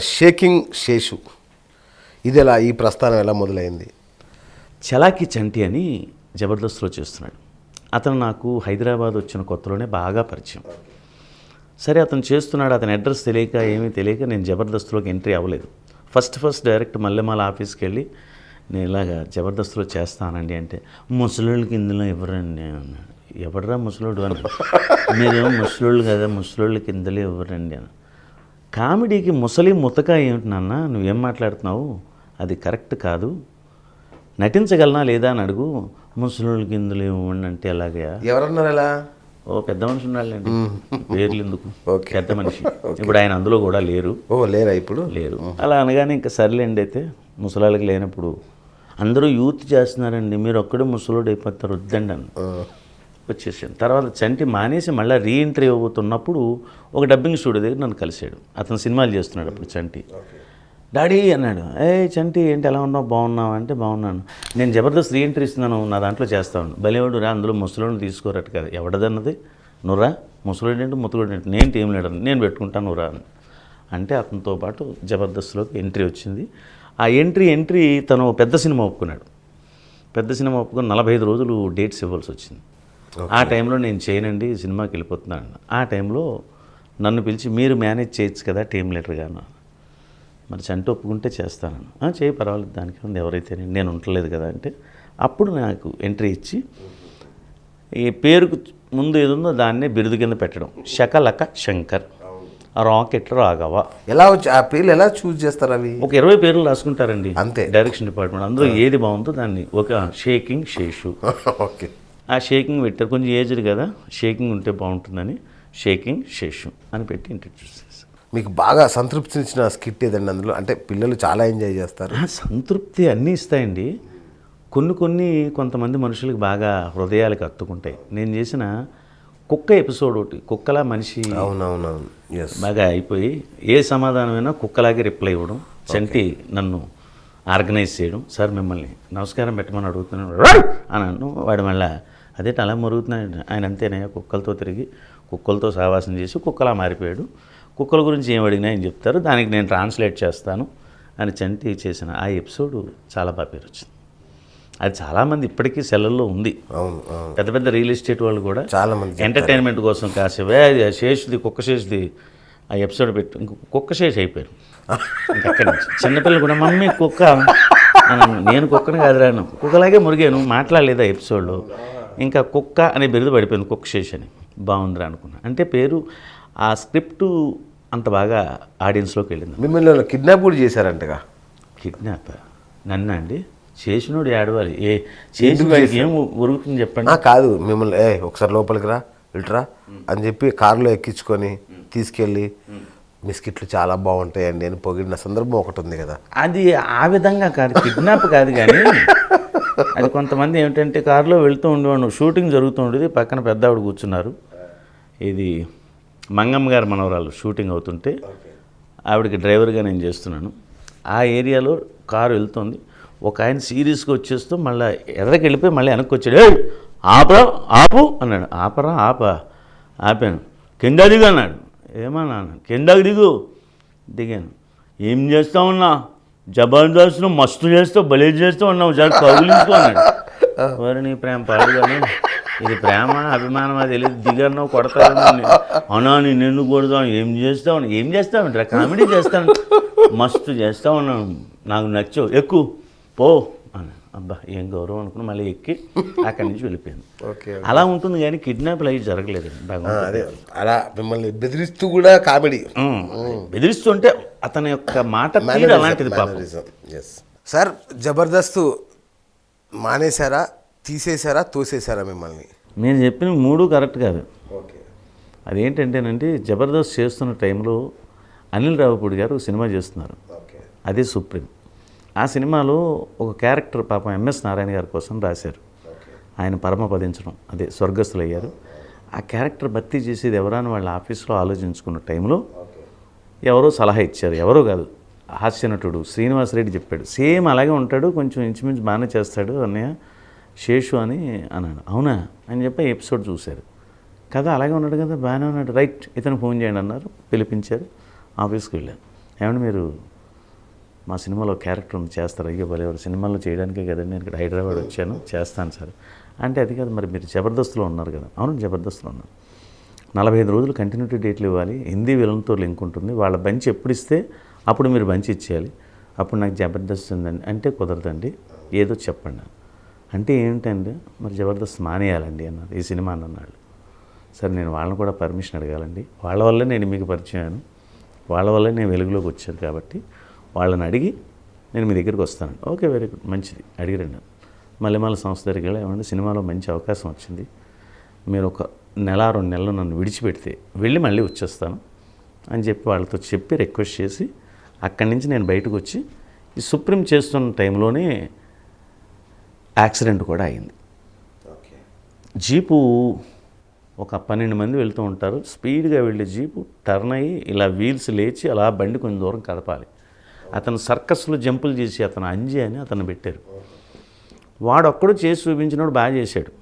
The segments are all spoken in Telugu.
షేకింగ్ శేషు. ఇది ఎలా ఈ ప్రస్థానం ఎలా మొదలైంది? చలాకి చంటి అని జబర్దస్త్లో చేస్తున్నాడు. అతను నాకు హైదరాబాద్ వచ్చిన కొత్తలోనే బాగా పరిచయం. సరే అతను చేస్తున్నాడు అతని అడ్రస్ తెలియక ఏమీ తెలియక నేను జబర్దస్త్లోకి ఎంట్రీ అవ్వలేదు. ఫస్ట్ ఫస్ట్ డైరెక్ట్ మల్లెమాల ఆఫీస్కి వెళ్ళి నేను ఇలాగా జబర్దస్త్లో చేస్తానండి అంటే ముసలోళ్ళకి ఇందులో ఇవ్వరండి అన్నాడు. ఎవడరా ముసలోడు అన్నాడు. మీరేమో ముసలోళ్ళు కదా ముసలోళ్ళకి ఇందులో ఇవ్వరండి అని కామెడీకి ముసలి ముతక ఏమిటి నాన్న? నువ్వేం మాట్లాడుతున్నావు? అది కరెక్ట్ కాదు. నటించగలనా లేదా అని అడుగు. ముసలోళ్ళకి ఇందులో అంటే ఎలాగా ఎవరన్నారు ఎలా ఓ పెద్ద మనిషి ఉన్నాళ్ళండి పేర్లు ఎందుకు. పెద్ద మనిషి. ఇప్పుడు ఆయన అందులో కూడా లేరు. ఓ లేరా ఇప్పుడు? లేరు. అలా అనగానే ఇంకా సర్లేండి అయితే. ముసలాళ్ళకి లేనప్పుడు. అందరూ యూత్ చేస్తున్నారండి. మీరు ఒక్కడే ముసలోడు అయిపోతారు. వద్దండి అన్న. వచ్చేసాను తర్వాత చంటి మానేసి మళ్ళీ రీఎంట్రీ అవ్వబోతున్నప్పుడు ఒక డబ్బింగ్ స్టూడియో దగ్గర నన్ను కలిశాడు. అతను సినిమాలు చేస్తున్నాడు అప్పుడు చంటి. డాడీ అన్నాడు ఏ చంటి ఏంటి ఎలా ఉన్నావు? బాగున్నావు? అంటే బాగున్నాను. నేను జబర్దస్త్ రీఎంట్రీ ఇస్తున్నాను నా దాంట్లో చేస్తాను బలివాడు రా అందులో ముసలోని తీసుకోరట్టు కదా. ఎవడదన్నది? నువ్వురా ముసలోడు ఏంటి ముత్తలోడు ఏంటి? నేను టీం లీడర్ నేను పెట్టుకుంటాను నువ్వురా. అని అంటే అతనితో పాటు జబర్దస్త్లోకి ఎంట్రీ వచ్చింది. ఆ ఎంట్రీ ఎంట్రీ తను పెద్ద సినిమా ఒప్పుకున్నాడు. పెద్ద సినిమా ఒప్పుకొని నలభై ఐదు రోజులు డేట్స్ ఇవ్వాల్సి వచ్చింది. ఆ టైంలో నేను చేయనండి సినిమాకి వెళ్ళిపోతున్నాను ఆ టైంలో నన్ను పిలిచి మీరు మేనేజ్ చేయొచ్చు కదా టీం లీడర్గా అన్నాను మరి చంటి ఒప్పుకుంటే చేస్తాను. "ఆ, చేయి పర్వాలేదు దానికి ఉంది ఎవరైతే నేను ఉండలేదు కదా అంటే అప్పుడు నాకు ఎంట్రీ ఇచ్చి ఈ పేరుకు ముందు ఏది ఉందో దాన్నే బిరుదు కింద పెట్టడం. శకలక శంకర్. రాకెట్ రాఘవ. ఎలా వచ్చి ఆ పేర్లు ఎలా చూస్ చేస్తారు అవి? ఒక ఇరవై పేర్లు రాసుకుంటారండి అంతే. Direction department. అందులో ఏది బాగుందో దాన్ని. ఒక షేకింగ్ శేషు. ఓకే. ఆ షేకింగ్ పెట్టారు. కొంచెం ఏజ్డ్ కదా షేకింగ్ ఉంటే బాగుంటుందని షేకింగ్ శేషు అని పెట్టి ఇంట్రడ్యూస్ చేశారు. మీకు బాగా సంతృప్తినిచ్చిన స్కిట్ ఏదండి అందులో? అంటే పిల్లలు చాలా ఎంజాయ్ చేస్తారు. సంతృప్తి అన్నీ ఇస్తాయండి. కొన్ని కొన్ని కొంతమంది మనుషులకు బాగా హృదయాలకు హత్తుకుంటాయి నేను చేసిన కుక్క ఎపిసోడ్ ఒకటి కుక్కలా మనిషి అవునవునవును. బాగా అయిపోయి ఏ సమాధానమైనా కుక్కలాగే రిప్లై ఇవ్వడం చంటి నన్ను ఆర్గనైజ్ చేయడం సార్ మిమ్మల్ని నమస్కారం పెట్టమని అడుగుతున్నాను! అని అన్ను. వాడు మళ్ళా అదే అలా మరుగుతున్నాడు ఆయన అంతేనయ్యా కుక్కలతో తిరిగి కుక్కలతో సావాసం చేసి కుక్కలా మారిపోయాడు. కుక్కల గురించి ఏం అడిగినా ఆయన చెప్తారు దానికి నేను ట్రాన్స్లేట్ చేస్తాను అని చంటి చేసిన ఆ ఎపిసోడ్ చాలా బాగా పేరు వచ్చింది అది చాలామంది ఇప్పటికీ సెలవుల్లో ఉంది. పెద్ద పెద్ద రియల్ ఎస్టేట్ వాళ్ళు కూడా చాలా మంది ఎంటర్టైన్మెంట్ కోసం కాసేపు "ఏ, అది శేషుది కుక్క శేషుది ఆ ఎపిసోడ్ పెట్టు. ఇంక కుక్క శేషి అయిపోయారు. ఇంక అక్కడి నుంచి? చిన్నపిల్లలు కూడా మమ్మీ కుక్క. నేను కుక్కని కాదు రాను కుక్కలాగే మురిగాను మాట్లాడలేదు ఆ ఎపిసోడ్లో ఇంకా కుక్క అనే బిరుదు పడిపోయింది కుక్క శేషి అని బాగుందిరా అనుకున్నా. అంటే పేరు ఆ స్క్రిప్ట్ అంత బాగా ఆడియన్స్లోకి వెళ్ళింది. మిమ్మల్ని కిడ్నాప్ కూడా చేశారంటగా? కిడ్నాప్? నన్ను అండి? చేసినోడు ఏడవాలి. ఏ చేసి ఏం ఉరుగుతుంది చెప్పండి. కాదు మిమ్మల్ని ఏ ఒకసారి లోపలికి రా ఇట్రా అని చెప్పి కారులో ఎక్కించుకొని తీసుకెళ్ళి మీ స్కిట్లు చాలా బాగుంటాయండి అని పొగిడిన సందర్భం ఒకటి ఉంది కదా. అది ఆ విధంగా కాదు కిడ్నాప్ కాదు కానీ అది కొంతమంది ఏమిటంటే కారులో వెళ్తూ ఉండేవాడు. షూటింగ్ జరుగుతూ ఉండేది. పక్కన పెద్ద ఆవిడ కూర్చున్నారు. ఇది మంగమ్మ గారి మనవరాలు షూటింగ్ అవుతుంటే ఆవిడకి డ్రైవర్గా నేను చేస్తున్నాను. ఆ ఏరియాలో కారు వెళ్తుంది. ఒక ఆయన సీరియస్గా వచ్చేస్తూ మళ్ళీ ఎర్రకి వెళ్ళిపోయి మళ్ళీ వెనక్కి వచ్చాడు. ఆపరా ఆపు అన్నాడు. ఆపరా ఆపా ఆపాను. కింద దిగు అన్నాడు ఏమన్నా కిందకు దిగు దిగాను. ఏం చేస్తా ఉన్నా జబర్దస్త్ మస్తు చేస్తూ బలి చేస్తూ ఉన్నావు జర కౌలించుకున్నాడు వారి నీ ప్రేమ? పాడుగాను ఇది ప్రేమ అభిమానం అది తెలియదు దిగన్నావు కొడతాను అవునా నేను ఎందుకు కొడతాను ఏం చేస్తావు? ఏం చేస్తావు? కామెడీ చేస్తాను. మస్తు చేస్తా ఉన్నాను నాకు నచ్చావు. ఎక్కువ పో అని అబ్బా ఏం గౌరవం అనుకుని మళ్ళీ ఎక్కి అక్కడి నుంచి వెళ్ళిపోయాను. ఓకే అలా ఉంటుంది కానీ కిడ్నాప్లు అవి జరగలేదు. అదే. అలా మిమ్మల్ని బెదిరిస్తూ కూడా కామెడీ. బెదిరిస్తుంటే అతని యొక్క మాట అలాంటిది సార్ జబర్దస్త్ మానేశారా తీసేశారా తోసేశారా మిమ్మల్ని? మీరు చెప్పిన మూడు కరెక్ట్ కాదు. ఓకే. అదేంటంటేనండి జబర్దస్త్ చేస్తున్న టైంలో అనిల్ రావుపూడి గారు సినిమా చేస్తున్నారు. ఓకే. అదే సుప్రీం. ఆ సినిమాలో ఒక క్యారెక్టర్ పాపం ఎంఎస్ నారాయణ గారి కోసం రాశారు. ఆయన పరమపదించడం అదే స్వర్గస్థులు అయ్యారు ఆ క్యారెక్టర్ భర్తీ చేసేది ఎవరని వాళ్ళ ఆఫీస్లో ఆలోచించుకున్న టైంలో ఎవరో సలహా ఇచ్చారు ఎవరో కాదు. హాస్యనటుడు శ్రీనివాసరెడ్డి చెప్పాడు సేమ్ అలాగే ఉంటాడు కొంచెం ఇంచుమించు బాగానే చేస్తాడు అన్నయ్య శేషు అని అన్నాడు. అవునా? అని చెప్పి ఎపిసోడ్ చూశారు. కదా అలాగే ఉన్నాడు కదా బాగానే ఉన్నాడు. రైట్ ఇతను ఫోన్ చేయండి అన్నారు పిలిపించారు ఆఫీస్కి వెళ్ళాను ఏమంటే మీరు మా సినిమాలో క్యారెక్టర్ ఉంది చేస్తారు? అయ్యో భలే ఎవరు సినిమాలో చేయడానికే కదండి నేను ఇక్కడ హైదరాబాద్ వచ్చాను చేస్తాను సార్. అంటే అది కాదు మరి మీరు జబర్దస్త్లో ఉన్నారు కదా. అవును జబర్దస్త్లో ఉన్నారు నలభై ఐదు రోజులు కంటిన్యూటీ డేట్లు ఇవ్వాలి. హిందీ విలన్తో లింక్ ఉంటుంది. వాళ్ళ బంచ్ ఎప్పుడు ఇస్తే అప్పుడు మీరు బంచ్ ఇచ్చేయాలి. అప్పుడు నాకు జబర్దస్త్ ఉందండి. అంటే కుదరదండి. ఏదో చెప్పండి. అంటే ఏంటండి మరి జబర్దస్త్ మానేయాలండి అన్నారు. ఈ సినిమా అన్నాడు సరే నేను వాళ్ళని కూడా పర్మిషన్ అడగాలండి. వాళ్ళ వల్లే నేను మీకు పరిచయాను వాళ్ళ వల్లే నేను వెలుగులోకి వచ్చాను కాబట్టి వాళ్ళని అడిగి నేను మీ దగ్గరికి వస్తాను ఓకే వెరీ గుడ్. మంచిది. అడిగిరండి. మల్లెమాల సంస్థ దగ్గరికి వెళ్ళి ఏమంటే సినిమాలో మంచి అవకాశం వచ్చింది. మీరు ఒక నెల రెండు నెలలు నన్ను విడిచిపెడితే వెళ్ళి మళ్ళీ వచ్చేస్తాను అని చెప్పి వాళ్ళతో చెప్పి రిక్వెస్ట్ చేసి అక్కడి నుంచి నేను బయటకు వచ్చి ఈ సుప్రీం చేస్తున్న టైంలోనే యాక్సిడెంట్ కూడా అయింది. జీపు ఒక పన్నెండు మంది వెళ్తూ ఉంటారు. స్పీడ్గా వెళ్ళే జీపు టర్న్ అయ్యి ఇలా వీల్స్ లేచి అలా బండి కొంచెం దూరం కదపాలి. అతను సర్కస్లో జంపులు చేసి అతను అంజి అని అతను పెట్టారు. వాడు ఒక్కడు చేసి చూపించినోడు బాగా చేశాడు.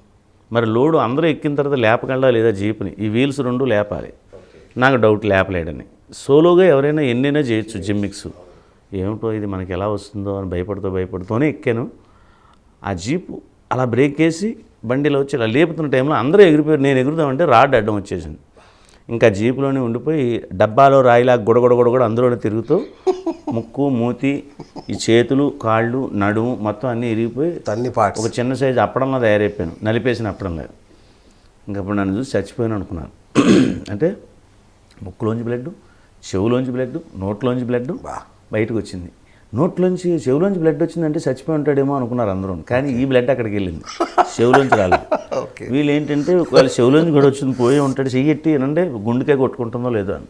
మరి లోడు అందరూ ఎక్కిన తర్వాత లేపగలడా లేదా జీపుని? ఈ వీల్స్ రెండు లేపాలి. నాకు డౌట్ లేపలేడని. సోలోగా ఎవరైనా ఎన్నైనా చేయొచ్చు జిమ్మిక్స్. ఏమిటో ఇది మనకి ఎలా వస్తుందో అని భయపడుతూ భయపడుతూనే ఎక్కాను. ఆ జీపు అలా బ్రేక్ వేసి బండిలో వచ్చి ఇలా లేపుతున్న టైంలో అందరూ ఎగిరిపోయారు. నేను ఎగురుదామంటే రాడ్ అడ్డం వచ్చేసింది. ఇంకా జీపులోనే ఉండిపోయి డబ్బాలో రాయిలా గుడగొడ గుడగొడ అందులోనే తిరుగుతూ ముక్కు మూతి ఈ చేతులు కాళ్ళు నడుము మొత్తం అన్నీ ఇరిగిపోయి అన్ని పార్ట్స్. ఒక చిన్న సైజు అప్పడంలో తయారైపోయాను. నలిపేసిన అప్పడం లేదు. ఇంకా ఇప్పుడు నన్ను చూసి చచ్చిపోయాను అనుకున్నాను. అంటే ముక్కులోంచి బ్లడ్ చెవులోంచి బ్లడ్ నోట్లోంచి బ్లడ్. బయటకు వచ్చింది నోట్లోంచి చెవులోంచి బ్లడ్ వచ్చిందంటే చచ్చిపోయి ఉంటాడేమో అనుకున్నారు అందరూ కానీ ఈ బ్లడ్ అక్కడికి వెళ్ళింది చెవులోంచి రాలేదు. ఓకే. వీళ్ళు ఏంటంటే ఒకవేళ చెవులోంచి కూడా వచ్చింది పోయి ఉంటాడు చెయ్యెట్టి అంటే గుండెకే కొట్టుకుంటుందో లేదో అని.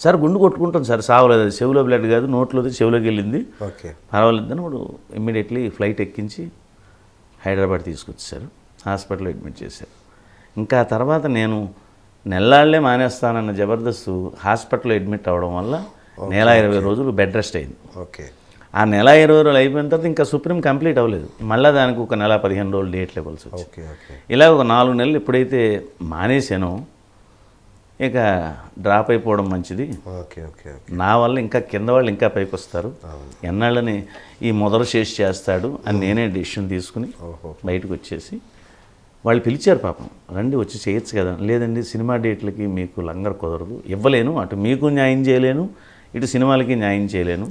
సార్ గుండు కొట్టుకుంటుంది సార్ సావలేదు అది చెవులో బ్లడ్ కాదు నోట్లోది చెవులోకి వెళ్ళింది. ఓకే. పర్వాలేదని వాడు ఇమ్మీడియట్లీ ఫ్లైట్ ఎక్కించి హైదరాబాద్ తీసుకొచ్చారు హాస్పిటల్లో అడ్మిట్ చేశారు. ఇంకా తర్వాత నేను నెల్లాళ్ళే మానేస్తానన్న జబర్దస్త్ హాస్పిటల్లో అడ్మిట్ అవ్వడం వల్ల నెల ఇరవై రోజులు బెడ్ రెస్ట్ అయింది. ఓకే. ఆ నెల ఇరవై రోజులు అయిపోయిన తర్వాత ఇంకా సుప్రీం కంప్లీట్ అవ్వలేదు. మళ్ళీ దానికి ఒక నెల పదిహేను రోజులు డేట్లు ఇవ్వాల్సి వచ్చింది ఓకే ఓకే. ఇలా ఒక నాలుగు నెలలు ఎప్పుడైతే మానేశానో ఇక డ్రాప్ అయిపోవడం మంచిది. ఓకే ఓకే నా వల్ల ఇంకా కింద వాళ్ళు ఇంకా పైకి వస్తారు ఎన్నాళ్ళని ఈ మొదలు చేసి చేస్తాడు అని నేనే డిసిషన్ తీసుకుని. బయటకు వచ్చేసి వాళ్ళు పిలిచారు పాపం. రండి వచ్చి చేయొచ్చు కదా. లేదండి సినిమా డేట్లకి మీకు లంగర్ కుదరదు. ఇవ్వలేను. అటు మీకు న్యాయం చేయలేను. ఇటు సినిమాలకి న్యాయం చేయలేను.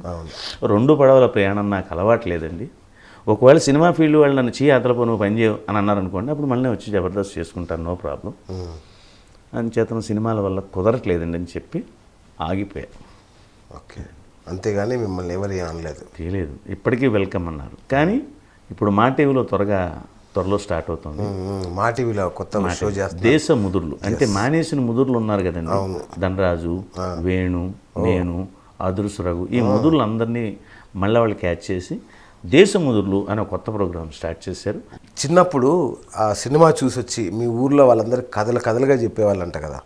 రెండు పడవల ప్రయాణం నాకు అలవాటు లేదండి. ఒకవేళ సినిమా ఫీల్డ్ వాళ్ళు నన్ను చీ అతలపో నువ్వు పని చేయవు అని అన్నారనుకోండి అప్పుడు మళ్ళీ వచ్చి జబర్దస్త్ చేసుకుంటాను నో ప్రాబ్లం. ఉమ్. అని చేతన సినిమాల వల్ల కుదరట్లేదండి అని చెప్పి ఆగిపోయా. ఓకే. అంతేగాని మిమ్మల్ని ఎవరు అనలేదు. తెలియదు. ఇప్పటికీ వెల్కమ్ అన్నారు. కానీ ఇప్పుడు మా టీవీలో త్వరగా త్వరలో స్టార్ట్ అవుతుంది. మా టీవీలో కొత్త షో దేశ ముదుర్లు. అంటే మానేసిన ముదుర్లు ఉన్నారు కదండి. ధనరాజు వేణు నేను అదురుసు రఘు. ఈ ముదుర్లు అందరినీ మళ్ళీ వాళ్ళు క్యాచ్ చేసి దేశ ముదుర్లు అనే కొత్త ప్రోగ్రామ్ స్టార్ట్ చేశారు. చిన్నప్పుడు ఆ సినిమా చూసి వచ్చి మీ ఊర్లో వాళ్ళందరూ కథలు కథలుగా చెప్పేవాళ్ళంట కదా.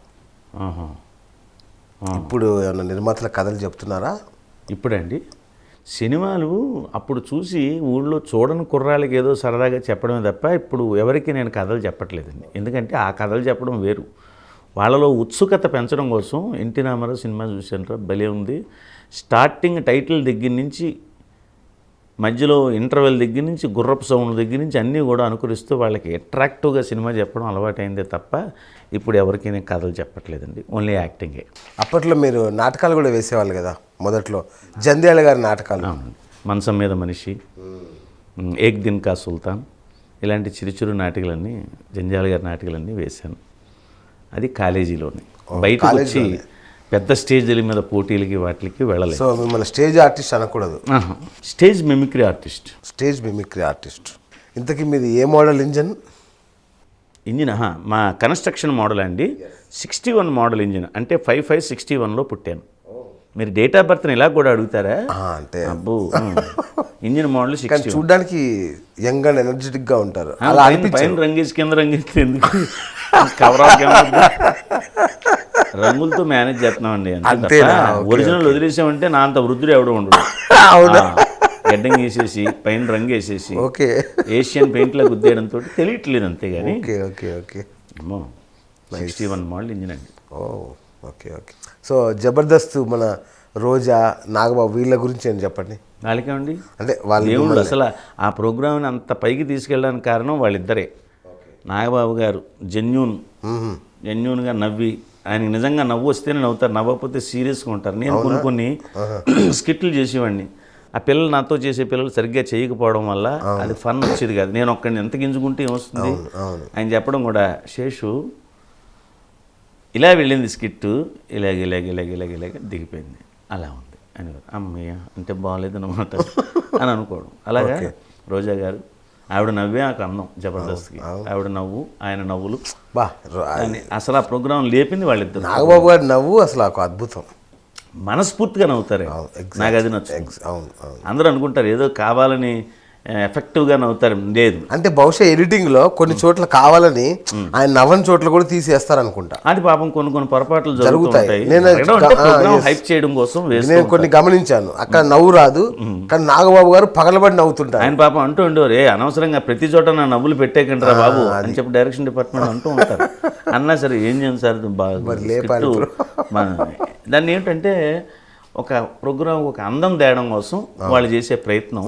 ఇప్పుడు ఏమన్నా నిర్మాతల కథలు చెప్తున్నారా? ఇప్పుడండి సినిమాలు అప్పుడు చూసి ఊళ్ళో చూడని కుర్రాళ్ళకి ఏదో సరదాగా చెప్పడమే తప్ప ఇప్పుడు ఎవరికి నేను కథలు చెప్పట్లేదండి. ఎందుకంటే ఆ కథలు చెప్పడం వేరు. వాళ్ళలో ఉత్సుకత పెంచడం కోసం ఎన్టీ రామారావు సినిమా చూసాను భలే ఉంది. స్టార్టింగ్ టైటిల్ దగ్గర నుంచి మధ్యలో ఇంటర్వెల్ దగ్గర నుంచి గుర్రపు సౌండ్ దగ్గర నుంచి అన్నీ కూడా అనుకరిస్తూ వాళ్ళకి అట్రాక్టివ్గా సినిమా చెప్పడం అలవాటైందే తప్ప ఇప్పుడు ఎవరికి నేను కథలు చెప్పట్లేదండి. ఓన్లీ యాక్టింగే అప్పట్లో మీరు నాటకాలు కూడా వేసేవాళ్ళు కదా మొదట్లో? జంధ్యాల గారి నాటకాలు. అవునండి. మంచం మీద మనిషి ఏక్ దిన్ కా సుల్తాన్ ఇలాంటి చిరు చిరు నాటికలన్నీ జంజాల గారి నాటికలన్నీ వేశాను. అది కాలేజీలోనే. బయటకు వచ్చి పెద్ద స్టేజ్ల మీద పోటీలకి వాటికి వెళ్ళలేదు. సో మిమ్మల్ని స్టేజ్ ఆర్టిస్ట్ అనకూడదు. Stage mimicry artist. Stage mimicry artist. ఇంతకీ మీది ఏ మోడల్ ఇంజన్? ఇంజిన్ మా కన్స్ట్రక్షన్ మోడల్ అండి. సిక్స్టీ వన్ మోడల్ ఇంజిన్ అంటే ఫైవ్ ఫైవ్ సిక్స్టీ వన్లో పుట్టాను. మీరు డేట్ ఆఫ్ బర్త్ని ఇలా కూడా అడుగుతారా? అంటే అబ్బో. ఇంజిన్ మోడల్ సిక్స్టీ చూడడానికి యంగ్ అండ్ ఎనర్జెటిక్గా ఉంటారు అలా పైన రంగేసి కింద రంగేసి ఎందుకు? కవర్? రంగులతో మేనేజ్ చేస్తున్నామండి అంతే ఒరిజినల్ వదిలేసామంటే నా అంత వృద్ధుడు ఎవడో ఉండడు. అవునా? గడ్డం వేసేసి పైన రంగు వేసేసి ఓకే. ఏషియన్ పెయింట్లో గుద్దేయడంతో తెలియట్లేదు అంతేగాని ఓకే ఓకే ఓకే. అమ్మో సిక్స్టీ వన్ మోడల్ ఇంజిన్ అండి. ఓ ఓకే ఓకే. సో జబర్దస్త్ మన రోజా నాగబాబు వీళ్ళ గురించి ఏం చెప్పండి? వాళ్ళకేమండి? అంటే వాళ్ళు దేవుళ్ళు అసలు ఆ ప్రోగ్రామ్ని అంత పైకి తీసుకెళ్ళడానికి కారణం వాళ్ళిద్దరే. నాగబాబు గారు జెన్యూన్. జెన్యూన్గా నవ్వి ఆయనకి నిజంగా నవ్వు వస్తేనే నవ్వుతారు నవ్వకపోతే సీరియస్గా ఉంటారు. నేను కొన్ని కొన్ని స్కిట్లు చేసేవాడిని. ఆ పిల్లలు నాతో చేసే పిల్లలు సరిగ్గా చేయకపోవడం వల్ల అది ఫన్ వచ్చేది కాదు. నేను ఒక్కడిని ఎంత గింజుకుంటే ఏమొస్తుంది. ఆయన చెప్పడం కూడా శేషు ఇలా వెళ్ళింది స్కిట్ ఇలాగ ఇలాగ ఇలాగ ఇలాగ ఇలాగ దిగిపోయింది. అలా ఉంది. అని అమ్మయ్య అంటే బాగాలేదు అనమాట అని అనుకోవడం. అలాగా? రోజా గారు ఆవిడ నవ్వే నాకు అందం జబర్దస్త్కి. ఆవిడ నవ్వు ఆయన నవ్వులు. బా అసలు ఆ ప్రోగ్రాం లేపింది వాళ్ళిద్దరు. నాగబాబు గారి నవ్వు అసలు ఒక అద్భుతం. మనస్ఫూర్తిగా నవ్వుతారు. నాకు అది అవును. అందరూ అనుకుంటారు ఏదో కావాలని ఎఫెక్టివ్గా నవ్వుతారు. లేదు. అంటే బహుశా ఎడిటింగ్లో కొన్ని చోట్ల కావాలని ఆయన నవ్వని చోట్ల కూడా తీసేస్తారు అనుకుంటా అది పాపం కొన్ని కొన్ని పొరపాట్లు జరుగుతాయి. నేను. హైప్ చేయడం కోసం నేను కొన్ని గమనించాను. అక్కడ నవ్వు రాదు. కానీ నాగబాబు గారు పగలబడి నవ్వుతుంటారు. ఆయన పాపం అంటూ ఉండేవారు ఏ అనవసరంగా ప్రతి చోట నా నవ్వులు పెట్టేకంటారా బాబు అని చెప్పి డైరెక్షన్ డిపార్ట్మెంట్ అంటూ ఉంటారు. అన్నా సరే ఏం చేయండి సార్? బాగా దాన్ని ఏంటంటే ఒక ప్రోగ్రామ్ ఒక అందం తేయడం కోసం వాళ్ళు చేసే ప్రయత్నం.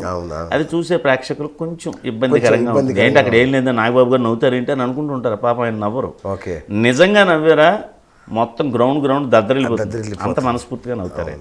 అది చూసే ప్రేక్షకులకు కొంచెం ఇబ్బందికరంగా ఉంటుంది ఏంటి అక్కడ ఏం లేదా నాగబాబు గారు నవ్వుతారు ఏంటి అని అనుకుంటుంటారు. పాప ఆయన నవ్వరు. ఓకే. నిజంగా నవ్వారా? మొత్తం గ్రౌండ్ గ్రౌండ్ దద్దరిల్లిపోతుంది. అంత మనస్ఫూర్తిగా నవ్వుతారు ఆయన.